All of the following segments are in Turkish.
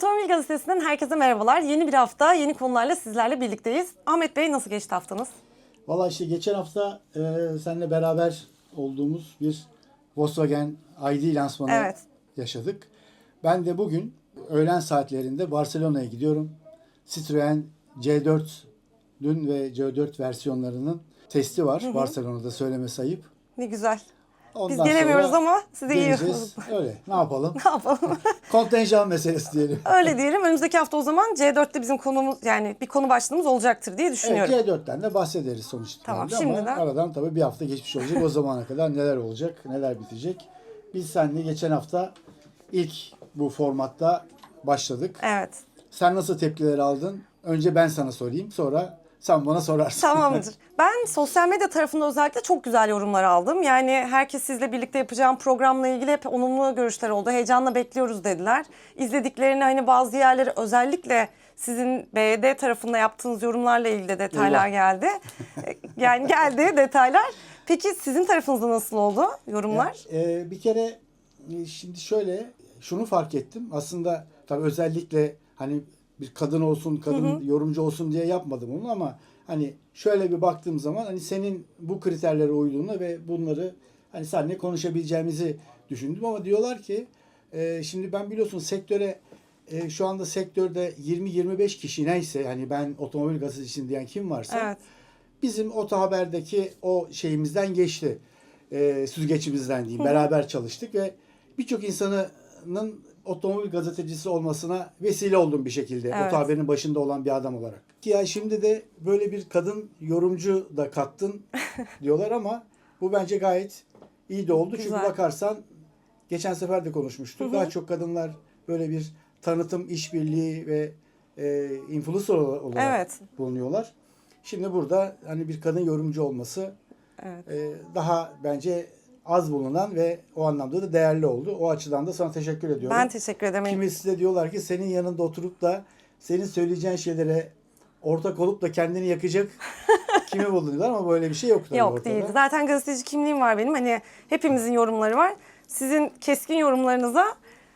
Otomobil Gazetesi'nden herkese merhabalar. Yeni bir hafta, yeni konularla sizlerle birlikteyiz. Ahmet Bey nasıl geçti haftanız? Valla işte geçen hafta e, seninle beraber olduğumuz bir Volkswagen ID lansmanı Evet. yaşadık. Ben de bugün öğlen saatlerinde Barcelona'ya gidiyorum. Citroen C4 dün ve C4 versiyonlarının testi var Barcelona'da söylemesi ayıp. Ne güzel. Biz Ondan gelemiyoruz sonra ama size iyi geleceğiz. Öyle ne yapalım? Ne yapalım? Kontenjan meselesi diyelim. Öyle diyelim. Önümüzdeki hafta o zaman C4'te bizim konumuz yani bir konu başlığımız olacaktır diye Evet, düşünüyorum. C4'ten de bahsederiz sonuçta. Tamam, ama şimdiden- aradan tabii bir hafta geçmiş olacak. O zamana kadar neler olacak, neler bitecek. Biz seninle geçen hafta ilk bu formatta başladık. Evet. Sen nasıl tepkiler aldın? Önce ben sana sorayım, sonra sen bana sorarsın. Tamamdır. Ben sosyal medya tarafında özellikle çok güzel yorumlar aldım. Yani herkes sizle birlikte yapacağım programla ilgili hep olumlu görüşler oldu. Heyecanla bekliyoruz dediler. İzlediklerini hani bazı yerleri özellikle sizin BD tarafında yaptığınız yorumlarla ilgili de detaylar Eyvah. geldi. E, yani geldi detaylar. Peki sizin tarafınızda nasıl oldu yorumlar? Ee, bir kere e, şimdi şöyle şunu fark ettim. Aslında tabii özellikle hani bir kadın olsun, kadın yorumcu olsun diye yapmadım onu ama hani şöyle bir baktığım zaman hani senin bu kriterlere uyduğunu ve bunları hani seninle konuşabileceğimizi düşündüm ama diyorlar ki e, şimdi ben biliyorsun sektöre e, şu anda sektörde 20-25 kişi neyse hani ben otomobil gazetecisi diyen kim varsa Evet. bizim Oto Haber'deki o şeyimizden geçti. E, süzgeçimizden diyeyim. Beraber çalıştık ve birçok insanın otomobil gazetecisi olmasına vesile oldum bir şekilde. Evet. Oto Haber'in başında olan bir adam olarak. Ya şimdi de böyle bir kadın yorumcu da kattın diyorlar ama bu bence gayet iyi de oldu. Çünkü Güzel. bakarsan geçen sefer de konuşmuştuk. Daha çok kadınlar böyle bir tanıtım, işbirliği ve e, influencer olarak Evet. bulunuyorlar. Şimdi burada hani bir kadın yorumcu olması Evet. e, daha bence az bulunan ve o anlamda da değerli oldu. O açıdan da sana teşekkür ediyorum. Ben teşekkür ederim. Kimisi de diyorlar ki senin yanında oturup da senin söyleyeceğin şeylere ortak olup da kendini yakacak kimi bulunuyorlar ama böyle bir şey yok Yok ortada. değil. Zaten gazeteci kimliğim var benim. Hani hepimizin yorumları var. Sizin keskin yorumlarınıza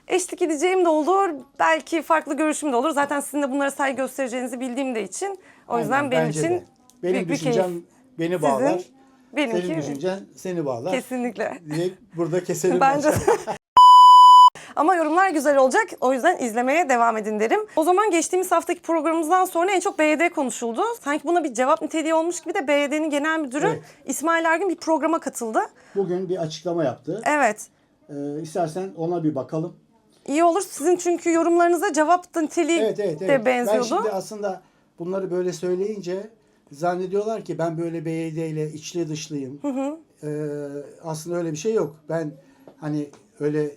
eşlik edeceğim de olur. Belki farklı görüşüm de olur. Zaten sizin de bunlara saygı göstereceğinizi bildiğim de için. O yüzden Aynen, benim için de. benim büyük bir düşüncem keyif. beni bağlar. Sizin, benimki Senin düşüncen seni bağlar. kesinlikle. diye burada keselim. Bence Ama yorumlar güzel olacak. O yüzden izlemeye devam edin derim. O zaman geçtiğimiz haftaki programımızdan sonra en çok BYD konuşuldu. Sanki buna bir cevap niteliği olmuş gibi de BYD'nin genel müdürü Evet. İsmail Ergün bir programa katıldı. Bugün bir açıklama yaptı. Evet. Ee, istersen ona bir bakalım. İyi olur. Sizin çünkü yorumlarınıza cevap niteliği Evet evet de evet. benziyordu. Ben şimdi aslında bunları böyle söyleyince zannediyorlar ki ben böyle BYD ile içli dışlıyım. Ee, aslında öyle bir şey yok. Ben hani öyle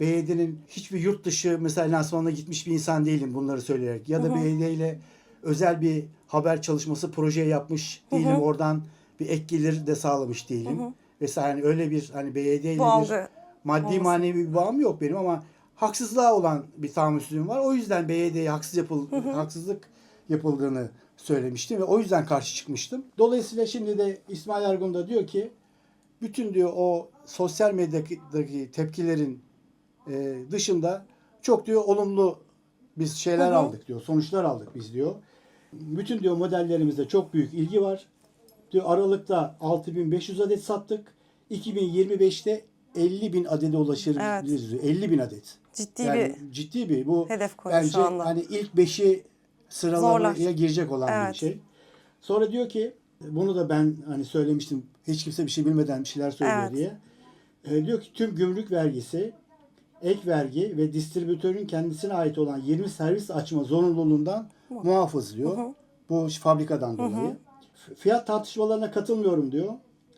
BYD'nin hiçbir yurt dışı mesela lansmanına gitmiş bir insan değilim bunları söyleyerek. Ya da BYD ile özel bir haber çalışması proje yapmış değilim. Oradan bir ek gelir de sağlamış değilim. Vesaire hani öyle bir hani BYD ile bir maddi olmasın. manevi bir bağım yok benim ama haksızlığa olan bir tahammülsüzlüğüm var. O yüzden BYD'ye haksız yapıl haksızlık yapıldığını söylemiştim ve o yüzden karşı çıkmıştım. Dolayısıyla şimdi de İsmail Ergun da diyor ki bütün diyor o sosyal medyadaki tepkilerin e, dışında çok diyor olumlu biz şeyler aldık diyor. Sonuçlar aldık biz diyor. Bütün diyor modellerimizde çok büyük ilgi var. Diyor Aralık'ta 6500 adet sattık. 2025'te 50 bin adede ulaşabiliriz diyor. 50 bin adet. ciddi Yani bir ciddi bir bu hedef bence hani ilk beşi sıralamaya Zorlar. girecek olan Evet. bir şey. Sonra diyor ki bunu da ben hani söylemiştim. Hiç kimse bir şey bilmeden bir şeyler söylüyor Evet. diye. E, diyor ki tüm gümrük vergisi, ek vergi ve distribütörün kendisine ait olan 20 servis açma zorunluluğundan muafız diyor. Bu fabrikadan dolayı. F- Fiyat tartışmalarına katılmıyorum diyor.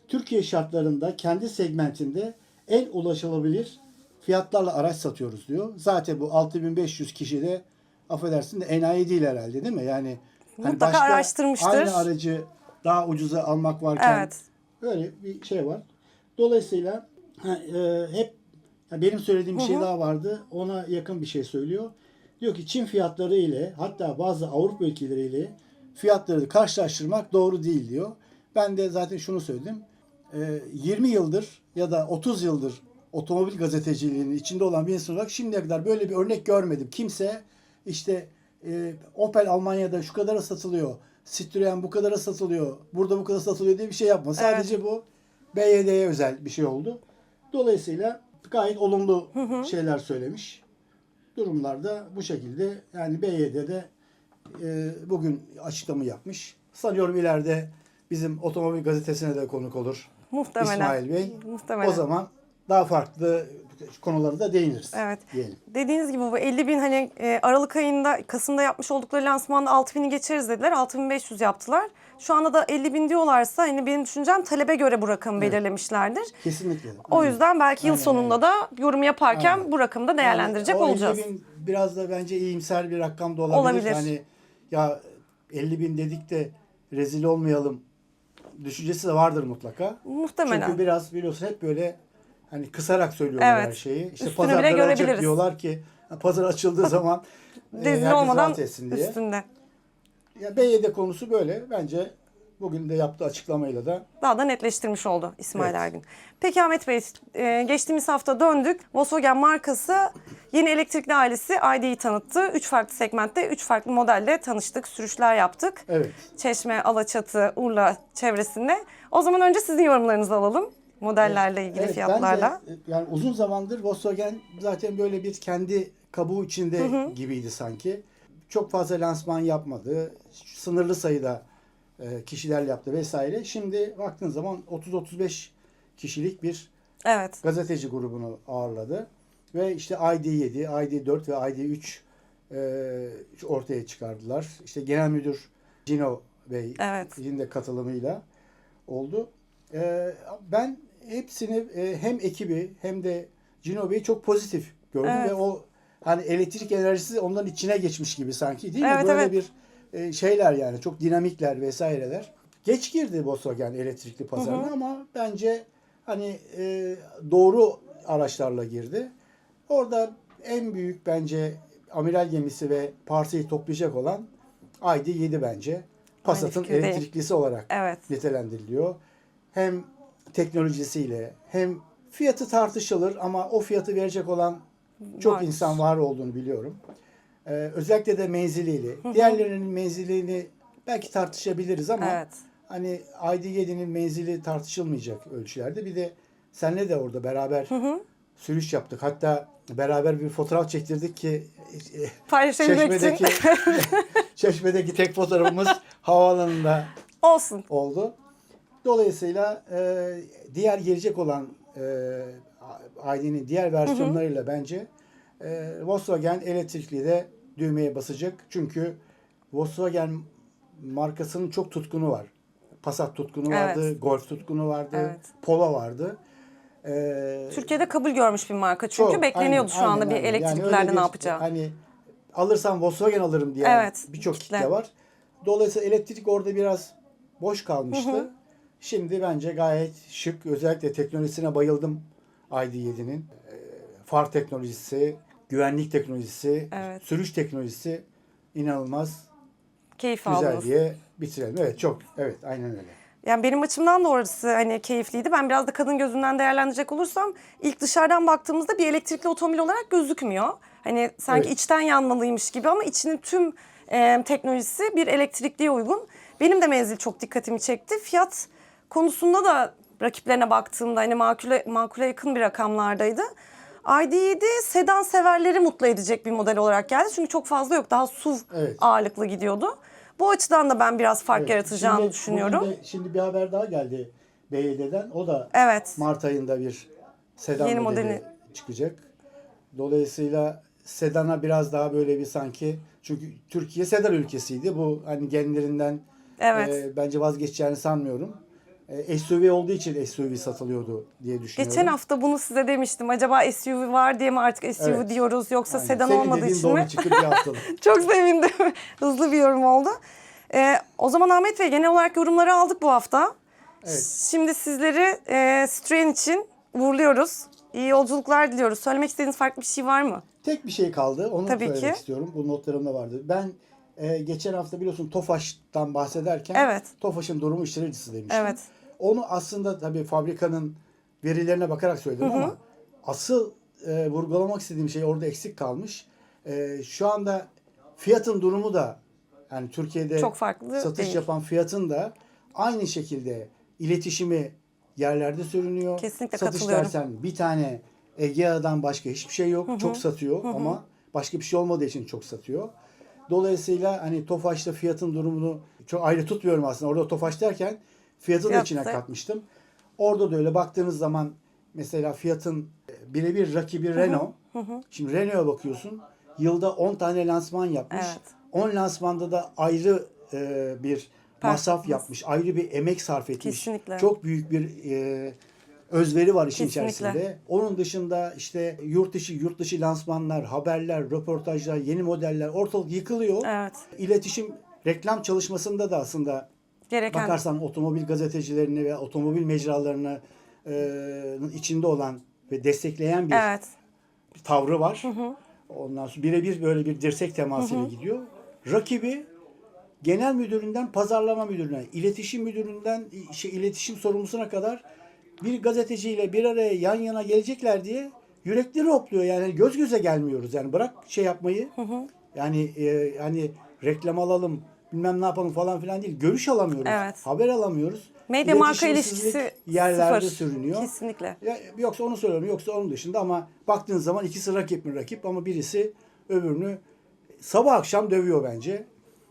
Türkiye şartlarında kendi segmentinde en ulaşılabilir fiyatlarla araç satıyoruz diyor. Zaten bu 6500 kişi de affedersin de enayi değil herhalde değil mi? Yani hani Mutlaka araştırmıştır. Aynı aracı daha ucuza almak varken Evet. böyle bir şey var. Dolayısıyla ha, e, hep ya benim söylediğim bir şey daha vardı. Ona yakın bir şey söylüyor. Diyor ki Çin fiyatları ile hatta bazı Avrupa ülkeleriyle fiyatları karşılaştırmak doğru değil diyor. Ben de zaten şunu söyledim. E, 20 yıldır ya da 30 yıldır otomobil gazeteciliğinin içinde olan bir insan olarak şimdiye kadar böyle bir örnek görmedim. Kimse işte e, Opel Almanya'da şu kadara satılıyor. Citroen bu kadara satılıyor. Burada bu kadar satılıyor diye bir şey yapma. Sadece bu BYD'ye özel bir şey oldu. Dolayısıyla gayet olumlu şeyler söylemiş. Durumlarda bu şekilde yani BYD'de e, bugün açıklama yapmış. Sanıyorum ileride bizim otomobil gazetesine de konuk olur. Muhtemelen. İsmail Bey. Muhtemelen. O zaman daha farklı konulara da değiniriz. Evet. Diyelim. Dediğiniz gibi bu 50 bin hani e, Aralık ayında Kasım'da yapmış oldukları lansmanda 6 bini geçeriz dediler. 6500 yaptılar. Şu anda da 50 bin diyorlarsa hani benim düşüncem talebe göre bu rakamı belirlemişlerdir. Kesinlikle. O Aynen. yüzden belki yıl Aynen, sonunda da yorum yaparken Aynen. bu rakamı da değerlendirecek Yani o olacağız. 50 bin biraz da bence iyimser bir rakam da olabilir. Olabilir. Hani ya 50 bin dedik de rezil olmayalım düşüncesi de vardır mutlaka. Muhtemelen. Çünkü biraz biliyorsun hep böyle hani kısarak söylüyorlar Evet. her şeyi. İşte Üstünü bile görebiliriz. diyorlar ki pazar açıldığı zaman e, herkes olmadan diye. üstünde. Ya BYD konusu böyle. Bence bugün de yaptığı açıklamayla da Daha da netleştirmiş oldu İsmail Evet. Ergün. Peki Ahmet Bey, e, geçtiğimiz hafta döndük. Volkswagen markası yeni elektrikli ailesi ID'yi tanıttı. Üç farklı segmentte, üç farklı modelle tanıştık, sürüşler yaptık. evet. Çeşme, Alaçatı, Urla çevresinde. O zaman önce sizin yorumlarınızı alalım. Modellerle ilgili Evet, fiyatlarla. Bence, yani uzun zamandır Volkswagen zaten böyle bir kendi kabuğu içinde gibiydi sanki. Çok fazla lansman yapmadı. Sınırlı sayıda e, kişiler yaptı vesaire. Şimdi baktığın zaman 30-35 kişilik bir Evet. gazeteci grubunu ağırladı. Ve işte ID7, ID4 ve ID3 e, ortaya çıkardılar. İşte genel müdür Cino Bey Evet. de katılımıyla oldu. E, ben hepsini e, hem ekibi hem de Cino Bey'i çok pozitif gördüm Evet. ve o hani elektrik enerjisi onların içine geçmiş gibi sanki değil mi? Evet, Böyle evet. bir e, şeyler yani çok dinamikler vesaireler. Geç girdi Volkswagen elektrikli pazarına ama bence hani e, doğru araçlarla girdi. Orada en büyük bence amiral gemisi ve parçayı toplayacak olan ID7 bence. Passat'ın elektriklisi olarak Evet. nitelendiriliyor. Hem teknolojisiyle hem fiyatı tartışılır ama o fiyatı verecek olan çok Var. insan var olduğunu biliyorum. Ee, özellikle de menziliyle. Diğerlerinin menzilini belki tartışabiliriz ama Evet. hani ID7'nin menzili tartışılmayacak ölçülerde. Bir de senle de orada beraber sürüş yaptık. Hatta beraber bir fotoğraf çektirdik ki e, Çeşme'deki. Çeşme'deki tek fotoğrafımız havaalanında Olsun. oldu. Dolayısıyla e, diğer gelecek olan e, ID'nin diğer versiyonlarıyla bence e, Volkswagen elektrikli de düğmeye basacak. Çünkü Volkswagen markasının çok tutkunu var. Passat tutkunu Evet. vardı, Golf tutkunu vardı, Evet. Polo vardı. E, Türkiye'de kabul görmüş bir marka. Çünkü çok, bekleniyordu aynen, şu anda aynen, bir aynen. Yani bir, ne yapacağı. Hani alırsam Volkswagen alırım diye Evet, birçok kitle. kitle. var. Dolayısıyla elektrik orada biraz boş kalmıştı. Şimdi bence gayet şık. Özellikle teknolojisine bayıldım ID7'nin. Ee, Far teknolojisi, güvenlik teknolojisi, Evet. sürüş teknolojisi inanılmaz Keyif güzel aldınız. diye bitirelim. Evet çok. Evet aynen öyle. Yani benim açımdan da orası hani keyifliydi. Ben biraz da kadın gözünden değerlendirecek olursam ilk dışarıdan baktığımızda bir elektrikli otomobil olarak gözükmüyor. Hani sanki Evet. içten yanmalıymış gibi ama içinin tüm e, teknolojisi bir elektrikliye uygun. Benim de menzil çok dikkatimi çekti. Fiyat konusunda da rakiplerine baktığımda hani makule, makule yakın bir rakamlardaydı. ID7 sedan severleri mutlu edecek bir model olarak geldi. Çünkü çok fazla yok. Daha SUV Evet. ağırlıklı gidiyordu. Bu açıdan da ben biraz fark Evet. yaratacağını Şimdi düşünüyorum. de- şimdi bir haber daha geldi BYD'den. O da Evet. Mart ayında bir sedan Yeni modeli modeli. çıkacak. Dolayısıyla sedana biraz daha böyle bir sanki çünkü Türkiye sedan ülkesiydi. Bu hani genlerinden Evet. e, bence vazgeçeceğini sanmıyorum. E, SUV olduğu için SUV satılıyordu diye düşünüyorum. Geçen hafta bunu size demiştim. Acaba SUV var diye mi artık SUV Evet. diyoruz yoksa Aynen. sedan Senin olmadığı dediğin için doğru mi? çıktı bir haftalık. Çok sevindim. Hızlı bir yorum oldu. Ee, o zaman Ahmet Bey genel olarak yorumları aldık bu hafta. Evet. Şimdi sizleri e, Citroen için uğurluyoruz. İyi yolculuklar diliyoruz. Söylemek istediğiniz farklı bir şey var mı? Tek bir şey kaldı. Onu Tabii söylemek ki. istiyorum. Bu notlarımda vardı. Ben e, geçen hafta biliyorsun Tofaş'tan bahsederken Evet. Tofaş'ın durumu işler acısı demiştim. Evet. Onu aslında tabii fabrikanın verilerine bakarak söyledim ama asıl e, vurgulamak istediğim şey orada eksik kalmış. E, şu anda Fiyatın durumu da yani Türkiye'de Çok farklı satış değil. yapan fiyatın da aynı şekilde iletişimi yerlerde sürünüyor. Kesinlikle Satış dersen bir tane Egea'dan başka hiçbir şey yok. Çok satıyor ama başka bir şey olmadığı için çok satıyor. Dolayısıyla hani Tofaş'ta fiyatın durumunu çok ayrı tutmuyorum aslında. Orada Tofaş derken fiyatı da Fiyat içine da- katmıştım. Orada da öyle baktığınız zaman mesela fiyatın birebir rakibi Renault. Şimdi Renault'a bakıyorsun. Yılda 10 tane lansman yapmış. Evet. 10 lansmanda da ayrı e, bir masraf yapmış. Ayrı bir emek sarf etmiş. Kesinlikle. Çok büyük bir e, özveri var işin Kesinlikle. içerisinde. Onun dışında işte yurt dışı yurt dışı lansmanlar, haberler, röportajlar, yeni modeller ortalık yıkılıyor. Evet. İletişim reklam çalışmasında da aslında Gereken bakarsan otomobil gazetecilerini ve otomobil mecralarını e, içinde olan ve destekleyen bir Evet. tavrı var. Ondan sonra birebir böyle bir dirsek temasıyla gidiyor. Rakibi genel müdüründen pazarlama müdürüne, iletişim müdüründen şey, iletişim sorumlusuna kadar bir gazeteciyle bir araya yan yana gelecekler diye yürekleri hopluyor. Yani göz göze gelmiyoruz. Yani bırak şey yapmayı. Yani e, yani reklam alalım, bilmem ne yapalım falan filan değil. Görüş alamıyoruz. Evet. Haber alamıyoruz. medya marka ilişkisi yerlerde sıfır. sürünüyor. Kesinlikle. Ya, yoksa onu söylüyorum yoksa onun dışında ama baktığın zaman ikisi rakip mi rakip ama birisi öbürünü sabah akşam dövüyor bence.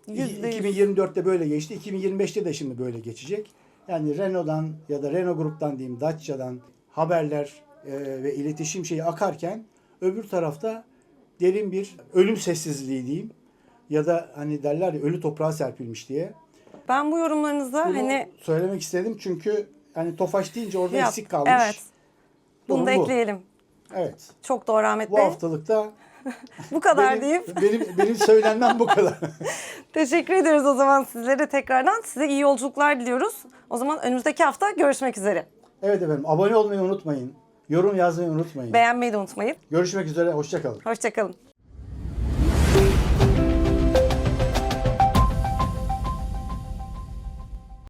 Yüzde yüz. 2024'te böyle geçti. 2025'te de şimdi böyle geçecek. Yani Renault'dan ya da Renault gruptan diyeyim Dacia'dan haberler e, ve iletişim şeyi akarken öbür tarafta derin bir ölüm sessizliği diyeyim. Ya da hani derler ya ölü toprağa serpilmiş diye. Ben bu yorumlarınıza Bunu hani söylemek istedim çünkü hani Tofaş deyince orada Yap- eksik kalmış. Evet. bunu da bu. ekleyelim. Evet. Çok doğru Ahmet Bu Bey. haftalıkta Bu kadar benim, deyip benim, benim söylenmem bu kadar. teşekkür ediyoruz o zaman sizlere tekrardan. Size iyi yolculuklar diliyoruz. O zaman önümüzdeki hafta görüşmek üzere. evet efendim abone olmayı unutmayın. Yorum yazmayı unutmayın. Beğenmeyi de unutmayın. Görüşmek üzere. Hoşçakalın. Hoşçakalın.